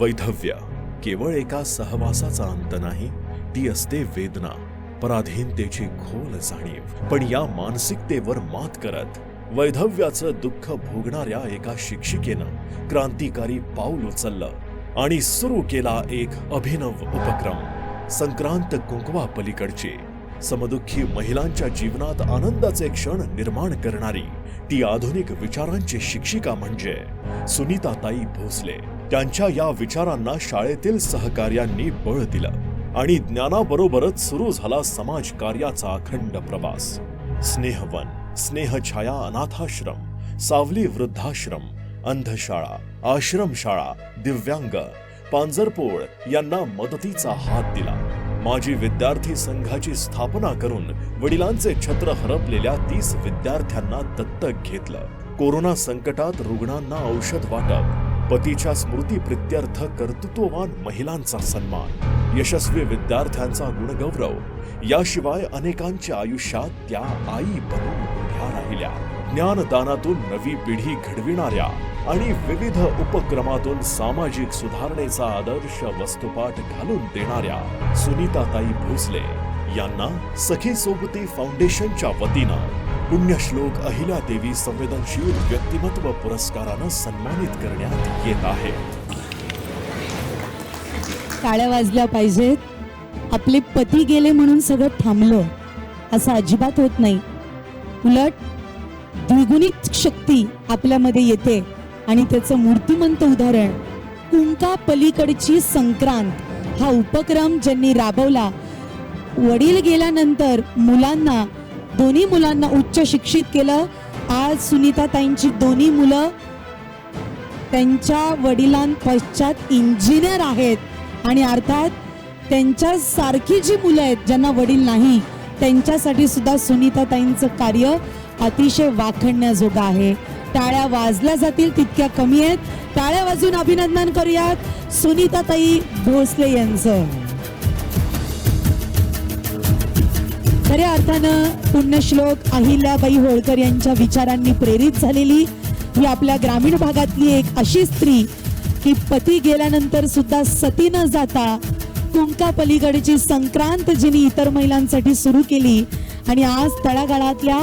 वैधव्य. केवळ एका सहवासाचा अंत नाही ती असते वेदना पराधीनतेची खोल जाणीव. पण या मानसिकतेवर मात करत वैधव्याचं दुःख भोगणाऱ्या एका शिक्षिकेनं क्रांतिकारी पाऊल उचललं आणि सुरू केला एक अभिनव उपक्रम. संक्रांत कुंकवा पलीकडची. समदुःखी महिलांच्या जीवनात आनंदाचे क्षण निर्माण करणारी ती आधुनिक विचारांची शिक्षिका म्हणजे सुनीताताई भोसले. त्यांच्या या विचारांना शाळेतील सहकार्यांनी बळ दिलं आणि ज्ञानाबरोबरच सुरू झाला समाज कार्याचा अखंड प्रवास. स्नेहवन स्नेहछाया अनाथाश्रम सावली वृद्धाश्रम अंधशाळा आश्रमशाळा दिव्यांग पांजरपोळ यांना मदतीचा हात दिला. माजी विद्यार्थी संघाची स्थापना करून वडिलांचे छत्र हरपलेल्या तीस विद्यार्थ्यांना दत्तक घेतलं. कोरोना संकटात रुग्णांना औषध वाटप पतीच्या स्मृती प्रित्यर्थ कर्तृत्ववान महिलांचा सन्मान यशस्वी विद्यार्थ्यांचा गुणगौरव याशिवाय अनेकांच्या आयुष्यात त्या आई बनून उभ्या राहिल्या. ज्ञानदानातून नवी पिढी घडविणाऱ्या आणि विविध उपक्रमातून सामाजिक सुधारणेचा आदर्श वस्तुपाठ घालून देणाऱ्या सुनीताताई भोसले यांना सखी सोबती फाउंडेशनच्या वतीनं पुण्यश्लोक देवी संवेदनशील व्यक्तिमत्व पुरस्कारानं सन्मानित करण्यात येत आहे. टाळ्या वाजल्या पाहिजेत. आपले पती गेले म्हणून सगळं थांबलं असं अजिबात होत नाही. उलट द्विगुणित शक्ती आपल्यामध्ये येते आणि त्याचं मूर्तिमंत उदाहरण कुंका पलीकडची संक्रांत हा उपक्रम ज्यांनी राबवला वडील गेल्यानंतर मुलांना दोन्ही मुलांना उच्च शिक्षित केलं. आज सुनीताताईंची दोन्ही मुलं त्यांच्या वडिलांपश्चात इंजिनियर आहेत. आणि अर्थात त्यांच्यासारखी जी मुलं आहेत ज्यांना वडील नाही त्यांच्यासाठी सुद्धा सुनीताताईंचं कार्य अतिशय वाखणण्याजोगं आहे. टाळ्या वाजल्या जातील तितक्या कमी आहेत. टाळ्या वाजून अभिनंदन करूयात सुनीताताई भोसले यांचं. खऱ्या अर्थानं पुण्यश्लोक अहिल्याबाई होळकर यांच्या विचारांनी प्रेरित झालेली ही आपल्या ग्रामीण भागातली एक अशी स्त्री की पती गेल्यानंतर सुद्धा सती न जाता कुंका पलीकडची संक्रांत जिने इतर महिलांसाठी सुरू केली. आणि आज तळागाळातल्या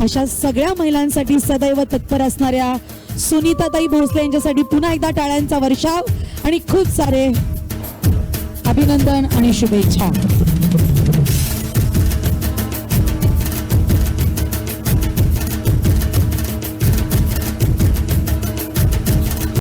अशा सगळ्या महिलांसाठी सदैव तत्पर असणाऱ्या सुनीताताई भोसले यांच्यासाठी पुन्हा एकदा टाळ्यांचा वर्षाव आणि खूप सारे अभिनंदन आणि शुभेच्छा.